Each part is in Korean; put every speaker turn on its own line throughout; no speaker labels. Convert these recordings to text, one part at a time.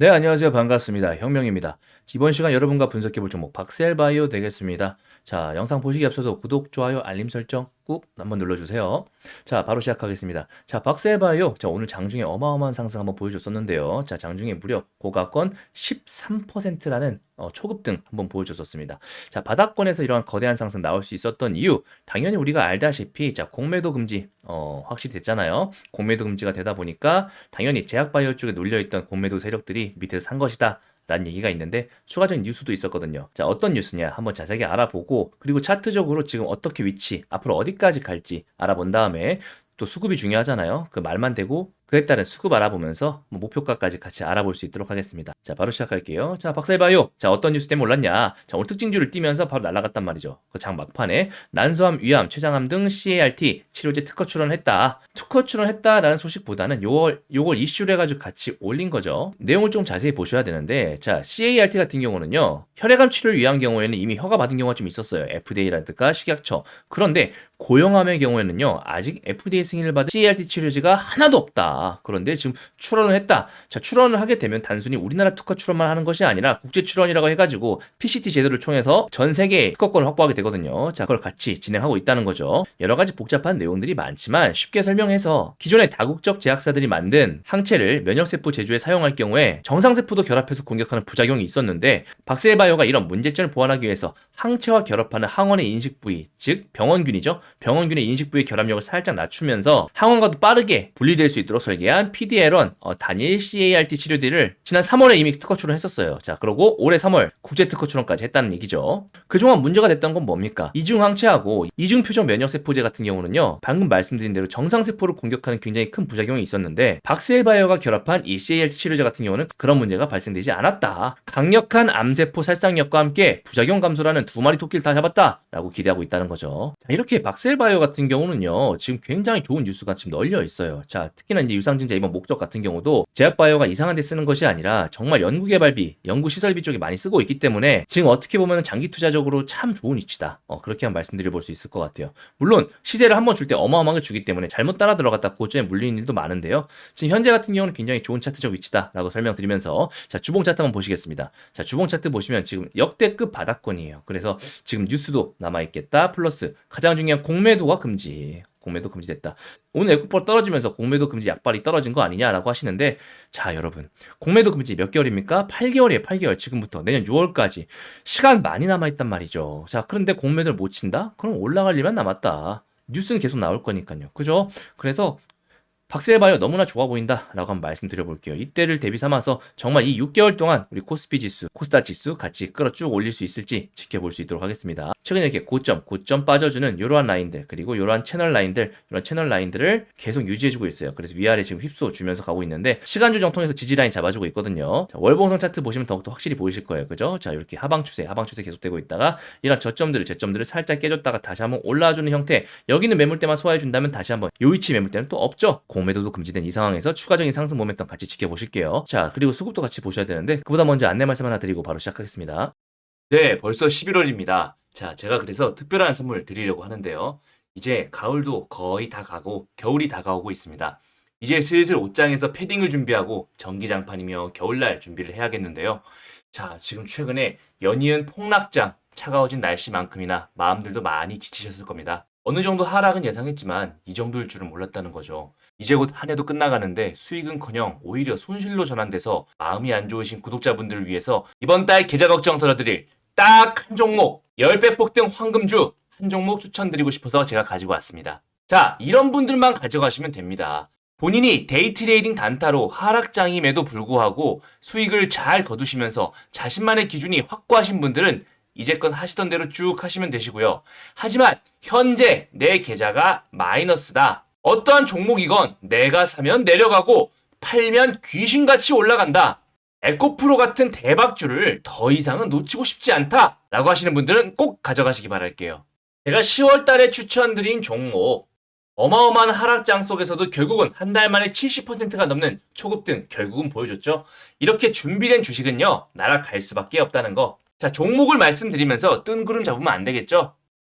네, 안녕하세요. 반갑습니다. 혁명입니다. 이번 시간 여러분과 분석해볼 종목 박셀바이오 되겠습니다. 자, 영상 보시기 앞서서 구독, 좋아요, 알림 설정 꾹 한번 눌러주세요. 자, 바로 시작하겠습니다. 자, 박셀바이오. 자, 오늘 장중에 어마어마한 상승 한번 보여줬었는데요. 자, 장중에 무려 고가권 13%라는 어, 초급등 한번 보여줬었습니다. 자, 바닥권에서 이러한 거대한 상승 나올 수 있었던 이유. 당연히 우리가 알다시피, 자, 공매도 금지, 어, 확실히 됐잖아요. 공매도 금지가 되다 보니까 당연히 제약바이오 쪽에 눌려있던 공매도 세력들이 밑에서 산 것이다. 라는 얘기가 있는데 추가적인 뉴스도 있었거든요. 자, 어떤 뉴스냐 한번 자세하게 알아보고 그리고 차트적으로 지금 어떻게 위치, 앞으로 어디까지 갈지 알아본 다음에 또 수급이 중요하잖아요. 그 말만 되고 그에 따른 수급 알아보면서 뭐 목표가까지 같이 알아볼 수 있도록 하겠습니다. 자, 바로 시작할게요. 자, 박살바이오. 자, 어떤 뉴스 때문에 올랐냐? 자, 오늘 특징주를 띄면서 바로 날아갔단 말이죠. 그 장 막판에 난소암, 위암, 췌장암 등 CART 치료제 특허 출원했다. 특허 출원했다라는 소식보다는 요걸 요걸 이슈를 해가지고 같이 올린 거죠. 내용을 좀 자세히 보셔야 되는데, 자, CART 같은 경우는요, 혈액암 치료를 위한 경우에는 이미 허가 받은 경우가 좀 있었어요. FDA라든가 식약처. 그런데 고형암의 경우에는요, 아직 FDA 승인을 받은 CART 치료제가 하나도 없다. 그런데 지금 출원을 했다. 자, 출원을 하게 되면 단순히 우리나라 특허 출원만 하는 것이 아니라 국제 출원이라고 해가지고 PCT 제도를 통해서 전 세계 특허권을 확보하게 되거든요. 자, 그걸 같이 진행하고 있다는 거죠. 여러 가지 복잡한 내용들이 많지만 쉽게 설명해서 기존의 다국적 제약사들이 만든 항체를 면역세포 제조에 사용할 경우에 정상세포도 결합해서 공격하는 부작용이 있었는데 박세바이오가 이런 문제점을 보완하기 위해서 항체와 결합하는 항원의 인식 부위, 즉 병원균이죠. 병원균의 인식 부위 결합력을 살짝 낮추면서 항원과도 빠르게 분리될 수 있도록 설계한 PDL1 어, 단일 CART 치료제를 지난 3월에 이미 특허 출원했었어요. 자, 그리고 올해 3월 국제 특허 출원까지 했다는 얘기죠. 그동안 문제가 됐던 건 뭡니까? 이중 항체하고 이중 표적 면역 세포제 같은 경우는요. 방금 말씀드린 대로 정상 세포를 공격하는 굉장히 큰 부작용이 있었는데 박셀바이오가 결합한 이 CART 치료제 같은 경우는 그런 문제가 발생되지 않았다. 강력한 암세포 살상력과 함께 부작용 감소라는 두 마리 토끼를 다 잡았다라고 기대하고 있다는 거죠. 자, 이렇게 박셀바이오 같은 경우는요. 지금 굉장히 좋은 뉴스가 지금 널려 있어요. 자, 특히나 이제 유상증자 이번 목적 같은 경우도 제약바이오가 이상한 데 쓰는 것이 아니라 정말 연구개발비, 연구시설비 쪽에 많이 쓰고 있기 때문에 지금 어떻게 보면 장기 투자적으로 참 좋은 위치다. 어, 그렇게 한 말씀드려 볼 수 있을 것 같아요. 물론 시세를 한번 줄 때 어마어마하게 주기 때문에 잘못 따라 들어갔다 고점에 물리는 일도 많은데요. 지금 현재 같은 경우는 굉장히 좋은 차트적 위치다라고 설명드리면서 자 주봉 차트 한번 보시겠습니다. 자 주봉 차트 보시면 지금 역대급 바닥권이에요. 그래서 지금 뉴스도 남아 있겠다. 플러스 가장 중요한 공매도가 금지. 공매도 금지됐다. 오늘 에코퍼 떨어지면서 공매도 금지 약발이 떨어진 거 아니냐라고 하시는데 자 여러분 공매도 금지 몇 개월입니까? 8개월이에요 8개월 지금부터 내년 6월까지 시간 많이 남아있단 말이죠 자 그런데 공매도를 못 친다? 그럼 올라갈 일만 남았다 뉴스는 계속 나올 거니까요 그죠? 그래서 박스해봐요. 너무나 좋아 보인다 라고 한번 말씀드려 볼게요. 이때를 대비 삼아서 정말 이 6개월 동안 우리 코스피 지수 코스닥 지수 같이 끌어 쭉 올릴 수 있을지 지켜볼 수 있도록 하겠습니다. 최근에 이렇게 고점 고점 빠져주는 이러한 라인들 그리고 이러한 채널 라인들 이런 채널 라인들을 계속 유지해주고 있어요. 그래서 위아래 지금 휩소 주면서 가고 있는데 시간 조정 통해서 지지 라인 잡아주고 있거든요. 자, 월봉상 차트 보시면 더욱더 확실히 보이실 거예요. 그죠? 자 이렇게 하방 추세 하방 추세 계속되고 있다가 이런 저점들을 저점들을 살짝 깨줬다가 다시 한번 올라와주는 형태 여기는 매물대만 소화해 준다면 다시 한번 요 위치 매물대는 또 없죠 공매도도 금지된 이 상황에서 추가적인 상승 모멘텀 같이 지켜보실게요. 자, 그리고 수급도 같이 보셔야 되는데 그보다 먼저 안내 말씀 하나 드리고 바로 시작하겠습니다. 네, 벌써 11월입니다. 자, 제가 그래서 특별한 선물 드리려고 하는데요. 이제 가을도 거의 다 가고 겨울이 다가오고 있습니다. 이제 슬슬 옷장에서 패딩을 준비하고 전기장판이며 겨울날 준비를 해야겠는데요. 자, 지금 최근에 연이은 폭락장, 차가워진 날씨만큼이나 마음들도 많이 지치셨을 겁니다. 어느 정도 하락은 예상했지만 이 정도일 줄은 몰랐다는 거죠. 이제 곧 한 해도 끝나가는데 수익은커녕 오히려 손실로 전환돼서 마음이 안 좋으신 구독자분들을 위해서 이번 달 계좌 걱정 덜어드릴 딱 한 종목 10배 폭등 황금주 한 종목 추천드리고 싶어서 제가 가지고 왔습니다. 자, 이런 분들만 가져가시면 됩니다. 본인이 데이트레이딩 단타로 하락장임에도 불구하고 수익을 잘 거두시면서 자신만의 기준이 확고하신 분들은 이제껏 하시던 대로 쭉 하시면 되시고요. 하지만 현재 내 계좌가 마이너스다. 어떠한 종목이건 내가 사면 내려가고 팔면 귀신같이 올라간다. 에코프로 같은 대박주를 더 이상은 놓치고 싶지 않다. 라고 하시는 분들은 꼭 가져가시기 바랄게요. 제가 10월 달에 추천드린 종목, 어마어마한 하락장 속에서도 결국은 한 달 만에 70%가 넘는 초급등 결국은 보여줬죠. 이렇게 준비된 주식은요, 날아갈 수밖에 없다는 거. 자, 종목을 말씀드리면서 뜬구름 잡으면 안 되겠죠?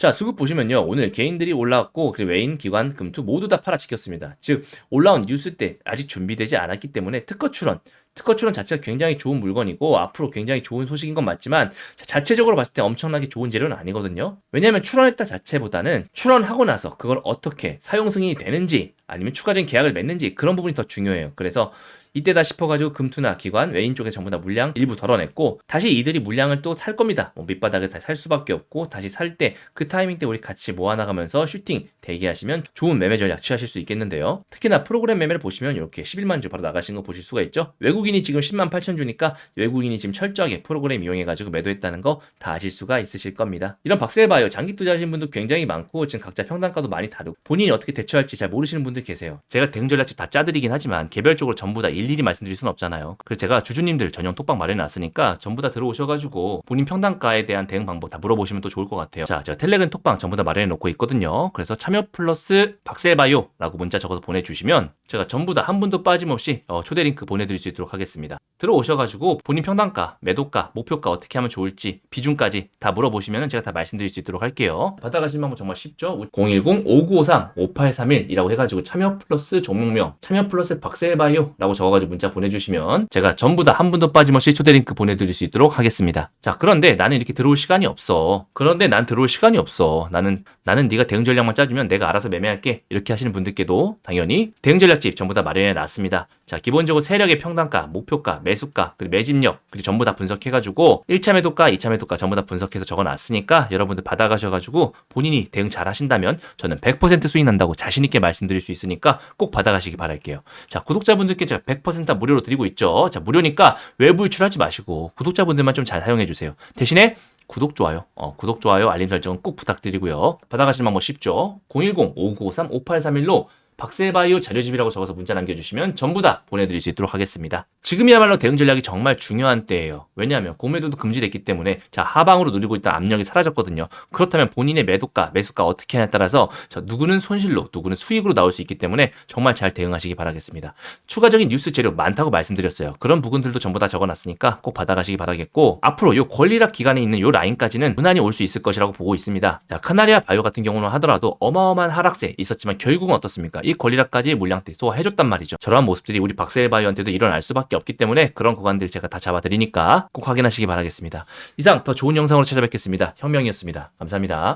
자, 수급 보시면요. 오늘 개인들이 올라왔고, 외인, 기관, 금투 모두 다 팔아치켰습니다. 즉, 올라온 뉴스 때 아직 준비되지 않았기 때문에 특허 출원, 특허 출원 자체가 굉장히 좋은 물건이고 앞으로 굉장히 좋은 소식인 건 맞지만 자, 자체적으로 봤을 때 엄청나게 좋은 재료는 아니거든요. 왜냐하면 출원했다 자체보다는 출원하고 나서 그걸 어떻게 사용 승인이 되는지 아니면 추가적인 계약을 맺는지 그런 부분이 더 중요해요. 그래서 이때다 싶어가지고 금투나 기관, 외인 쪽에 전부 다 물량 일부 덜어냈고 다시 이들이 물량을 또 살 겁니다. 뭐 밑바닥에 다시 살 수밖에 없고 다시 살 때 그 타이밍 때 우리 같이 모아나가면서 슈팅 대기하시면 좋은 매매 전략 취하실 수 있겠는데요. 특히나 프로그램 매매를 보시면 이렇게 11만 주 바로 나가신 거 보실 수가 있죠. 외국인이 지금 10만 8천 주니까 외국인이 지금 철저하게 프로그램 이용해가지고 매도했다는 거 다 아실 수가 있으실 겁니다. 이런 박셀바이오 장기 투자하신 분도 굉장히 많고 지금 각자 평단가도 많이 다르고 본인이 어떻게 대처할지 잘 모르시는 분들 계세요. 제가 대응 전략집 다 짜드리긴 하지만 개별적으로 전부 다 일일이 말씀드릴 수는 없잖아요. 그래서 제가 주주님들 전용 톡방 마련해놨으니까 전부 다 들어오셔가지고 본인 평단가에 대한 대응 방법 다 물어보시면 또 좋을 것 같아요. 자, 제가 텔레그램 톡방 전부 다 마련해놓고 있거든요. 그래서 참여 플러스 박셀바이오라고 문자 적어서 보내주시면 제가 전부 다 한 분도 빠짐없이 어, 초대 링크 보내드릴 수 있도록 하겠습니다. 들어오셔가지고 본인 평단가, 매도가, 목표가 어떻게 하면 좋을지 비중까지 다 물어보시면 제가 다 말씀드릴 수 있도록 할게요. 받아가시는 방법 정말 쉽죠? 010-5953-5831이라고 해가지고 참여 플러스 종목명, 참여 플러스 박셀바이오라고 적어 적어가지고 문자 보내주시면 제가 전부 다 한 분도 빠짐없이 초대 링크 보내드릴 수 있도록 하겠습니다. 자, 그런데 나는 이렇게 들어올 시간이 없어. 그런데 난 들어올 시간이 없어. 나는 나는 네가 대응 전략만 짜주면 내가 알아서 매매할게. 이렇게 하시는 분들께도 당연히 대응 전략집 전부 다 마련해 놨습니다. 자, 기본적으로 세력의 평단가, 목표가, 매수가, 그리고 매집력, 그리고 전부 다 분석해가지고 1차 매도가, 2차 매도가 전부 다 분석해서 적어놨으니까 여러분들 받아가셔가지고 본인이 대응 잘 하신다면 저는 100% 수익 난다고 자신있게 말씀드릴 수 있으니까 꼭 받아가시기 바랄게요. 자, 구독자분들께 제가 100%다 무료로 드리고 있죠. 자, 무료니까 외부 유출하지 마시고 구독자분들만 좀 잘 사용해 주세요. 대신에 구독, 좋아요. 어, 구독, 좋아요, 알림 설정은 꼭 부탁드리고요. 받아가시는 방법 쉽죠. 010-5953-5831로 박셀바이오 자료집이라고 적어서 문자 남겨주시면 전부 다 보내드릴 수 있도록 하겠습니다. 지금이야말로 대응 전략이 정말 중요한 때예요. 왜냐하면 공매도도 금지됐기 때문에 자 하방으로 누리고 있던 압력이 사라졌거든요. 그렇다면 본인의 매도가, 매수가 어떻게 하냐에 따라서 자, 누구는 손실로, 누구는 수익으로 나올 수 있기 때문에 정말 잘 대응하시기 바라겠습니다. 추가적인 뉴스 재료 많다고 말씀드렸어요. 그런 부분들도 전부 다 적어놨으니까 꼭 받아가시기 바라겠고 앞으로 요 권리락 기간에 있는 요 라인까지는 무난히 올 수 있을 것이라고 보고 있습니다. 자, 카나리아 바이오 같은 경우는 하더라도 어마어마한 하락세 있었지만 결국은 어떻습니까? 이 권리락까지 물량대 소화해줬단 말이죠. 저러한 모습들이 우리 박세바이오한테도 일어날 수밖에 없기 때문에 그런 구간들 제가 다 잡아드리니까 꼭 확인하시기 바라겠습니다. 이상 더 좋은 영상으로 찾아뵙겠습니다. 혁명이었습니다. 감사합니다.